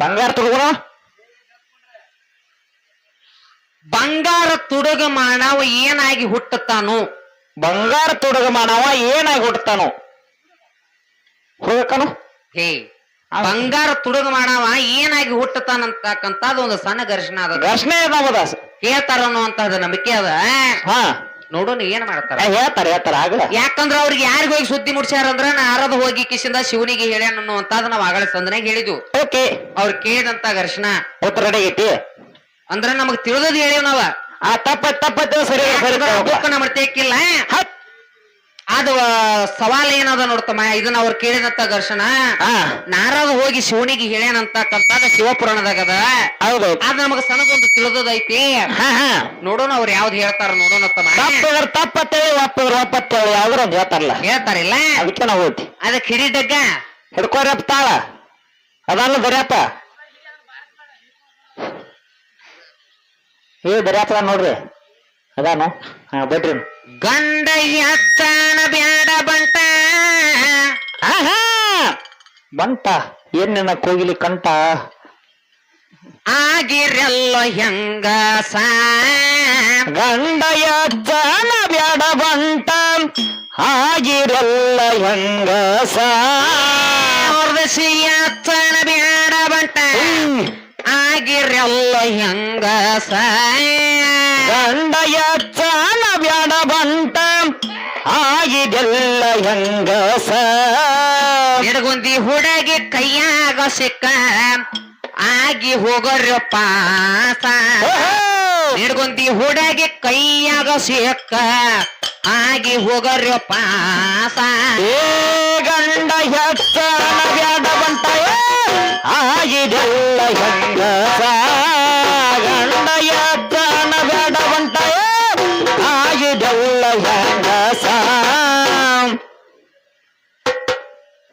ಬಂಗಾರ ತುಡುಗನ ಬಂಗಾರ ತುಡುಗ ಮಾನವ ಏನಾಗಿ ಹುಟ್ಟುತ್ತಾನು. ಬಂಗಾರ ತುಡುಗ ಮಾನವ ಏನಾಗಿ ಹುಟ್ಟತಾನು ಹೋಗಕನು ಹೇ ಬಂಗಾರ ತುಡುಗ ಮಾಡವ ಏನಾಗಿ ಹುಟ್ಟುತ್ತಾನಂತಕ್ಕಂಥದ್ದು ಒಂದು ಸಣ್ಣ ಘರ್ಷಣೆ ಅದ ಘರ್ಷಣೆ ಅದ ಕೇಳ್ತಾರ ಅನ್ನುವಂತಹದ್ದು ನಂಬಿಕೆ ಅದ. ಹಾ. ನೋಡೋಣ ಏನ್ ಮಾಡ್ತಾರ. ಹೇಳ್ತಾರ ಹೇಳ್ತಾರ ಆಗಲ್ಲ ಯಾಕಂದ್ರ ಅವ್ರಿಗೆ ಯಾರಿಗ ಹೋಗಿ ಸುದ್ದಿ ಮುಡ್ಸ್ಯಾರ ಅಂದ್ರ ನಾರದ ಹೋಗಿ ಕಿಶಿಂದ ಶಿವನಿಗೆ ಹೇಳ್ಯಾನ ಅನ್ನುವಂತಾದ ನಾವ್ ಆಗಲೇ ಸಂದನಾಗ ಹೇಳಿದ್ವು. ಓಕೆ. ಅವ್ರ ಕೇಳಿದಂತ ಘರ್ಷಣ. ಉತ್ತರ ರೆಡಿ ಐತಿ ಅಂದ್ರ ನಮಗ್ ತಿಳಿದದ್ ಹೇಳಿವ್ ನಾವ. ಆ ತಪ್ಪ ತಪ್ಪ ಸರಿ ಸರಿ ಬುಕ್ ತೆಕ್ಕಿಲ್ಲ. ಅದು ಸವಾಲ್ ಏನದ ನೋಡ್ತಮ್ಮ ಇದನ್ನ ಅವ್ರು ಕೇಳಿದಂತ ಘರ್ಷಣ ನಾರಾಗ ಹೋಗಿ ಶಿವನಿಗೆ ಹೇಳ್ಯಾನಂತಕ್ಕಂತಾದ ಶಿವಪುರಾಣದಾಗದ. ಅದ ಹೌದು. ಅದ್ ನಮಗ ಸಣ್ಣದೊಂದು ತಿಳಿದದೈತಿ. ಹಾ ನೋಡೋಣ ಅವ್ರು ಯಾವ್ದು ಹೇಳ್ತಾರ ನೋಡೋಣ ತಮ್ಮ. ತಪ್ಪತ್ತೇಳಿ ಒಪ್ಪದ್ರು ಒಪ್ಪತ್ತೇಳಿ ಯಾವ್ದ್ರ ಹೇಳ್ತಾರಲ್ಲ. ಹೇಳ್ತಾರಿಲ್ಲ? ಅದಕ್ಕೆ ನಾವು ಹೋಗ್ತಿ. ಅದಕ್ಕೆ ಕಿರಿ ಹಿಡ್ಕೋರಪ್ಪ ತಾಳ. ಅದಲ್ಲ ಬರಿಯಪ್ಪ ಏ ಬರಿಯಪ್ಪ ನೋಡ್ರಿ. ಅದಾನು? ಹಾ ಬಟ್ರಿ ಗಂಡ ಎತ್ತಾನ ಬ್ಯಾಡ ಬಂಟ ಆಹಾ! ಬಂಟ ಏನ್ ನಿನ್ನ ಕೋಗಿಲಿ ಕಂಟ ಆಗಿರಲ್ಲ ಹೆಂಗ ಗಂಡ ಯಜ್ಜನ ಬ್ಯಾಡ ಬಂಟ ಆಗಿರಲ್ಲ ಹೆಂಗ ಎತ್ತಾನ ಆಗಿರಲ್ಲ ಹೆಂಗ ಗಂಡ ಯಜ್ಜನ ಬ್ಯಾಡ ಬಂತ ಆಗಿದೆಲ್ಲ ಹೆಂಗ ಎಡಗುಂದಿ ಹುಡುಗಿ ಕೈಯಾಗ ಸಿಕ್ಕ. ಆಗಿ ಹೋಗರ್ಯ ಪಾಸ. ಹಿಡ್ಗುಂದಿ ಹುಡುಗಿ ಕೈಯಾಗ ಸಿಕ್ಕ. ಆಗಿ ಹೋಗರ್ಯ ಪಾಸ. ಗಂಡ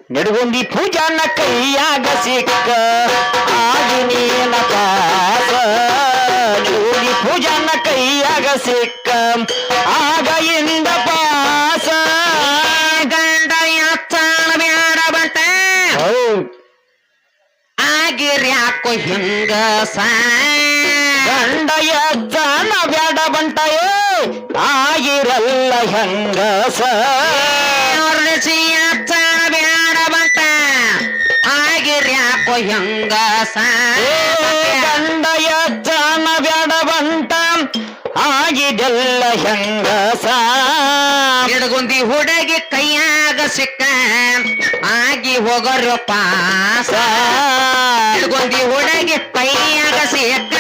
ನಡುಗೊಂದಿ ಪೂಜಾನ ಕೈಯಾಗ ಸಿಕ್ಕ. ಪಾಸ ನಡುಗೊಂದಿ ಪೂಜಾನ ಕೈಯಾಗ ಸಿಕ್ಕ. ಆಗ ಇಂದ ಪಾಸ. ಗಂಡ ಎತ್ತಾನ ಬೇಡ ಬಟ್ಟೆ ಆಗಿರ್ಯಾಕೋ ಹಿಂಗ ಗಂಡ ಯಜ್ಜನ ಬೇಡ ಬಂಟಯೇ ಆಗಿರಲ್ಲ ಹೆಂಗಸ ಹಿಂಗ ಸಂಡಯ ಜಾನ ಬಂಟ ಆಗಿದೆಲ್ಲ ಹೆಂಗ ಎಡಗುಂದಿ ಹುಡುಗಿ ಕೈಯಾಗ ಸಿಕ್ಕ. ಆಗಿ ಹೋಗರು ಪಾಸ. ಹುಡುಗಿ ಕೈಯಾಗ ಸಿಕ್ಕ.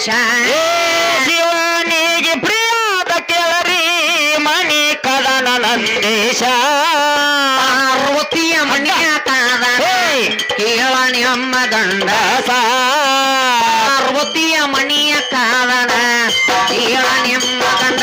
ನಂದೀಶ ಶಿವನಿಗೆ ಪ್ರಿಯಾದ ಕೇಳರಿ ಮಣಿ ಕದನ ನಂದೇಶ. ಪಾರ್ವತಿಯ ಮಣಿಯ ಕಾದ ಕೇಳ ಅಮ್ಮ ಗಂಡ ಪಾರ್ವತಿಯ ಮಣಿಯ ಕಾದನ ಕೇಳ ಅಮ್ಮ ಗಂಡ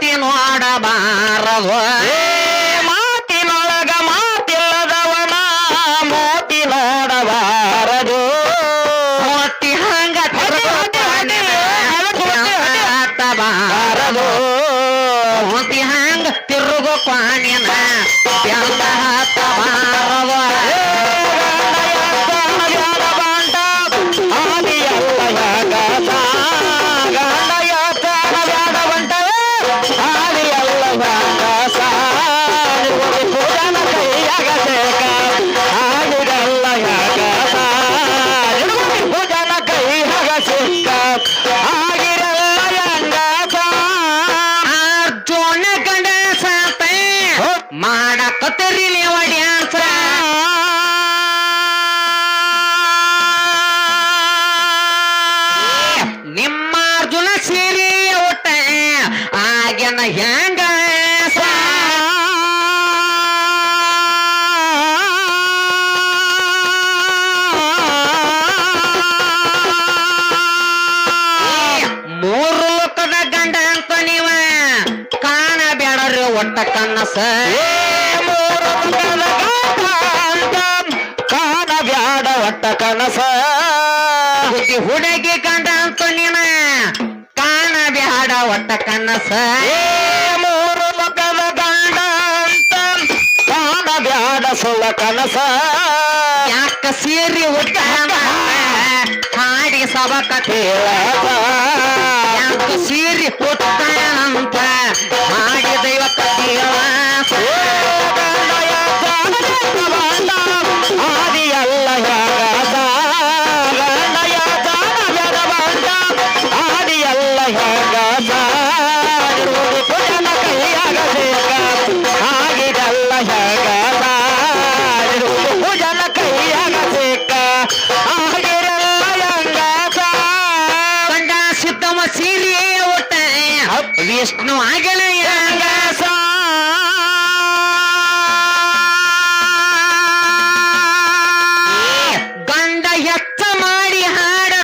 ಮೋತಿ ನೋಡಬಾರದು ಮಾತಿನೊಳಗ ಮಾತಿಲ್ಲದವನ ಮೋತಿ ನೋಡಬಾರದು ಮೋತಿ ಹಂಗ ಹತ್ತಬಾರದು ಮೋತಿ ಹಂಗ ತಿರುಗು ಬೆಂದ ಹತ್ತಬಾರದು. ಹೆಂಗ ಮೂರು ಲೋಕದ ಗಂಡ ಅಂತ ನೀವ ಕಾಣಬೇಡ್ರಿ ಒಟ್ಟ ಕನಸ. ಕಾಣಬ್ಯಾಡ ಒಟ್ಟ ಕನಸ. ಹುಡುಗಿ ಗಂಡ ಅಂತ ನೀನ ಒಟ್ಟ ಕನಸ. ಮೂರು ಮುಖದ ಗಂಡ ಅಂತ ಕಾಣಬ್ಯಾಡ ಸುಳ್ಳ ಕನಸ. ಯಾಕ ಸೀರಿ ಉದ್ದ ಹಾಡಿ ಸಬಕ ಯಾಕ ಸೀರಿ ಹುಟ್ಟ ಅಂತ ಹಾಡಿ ಸೀರೆ ಊಟ ವಿಷ್ಣು ಆಗಲ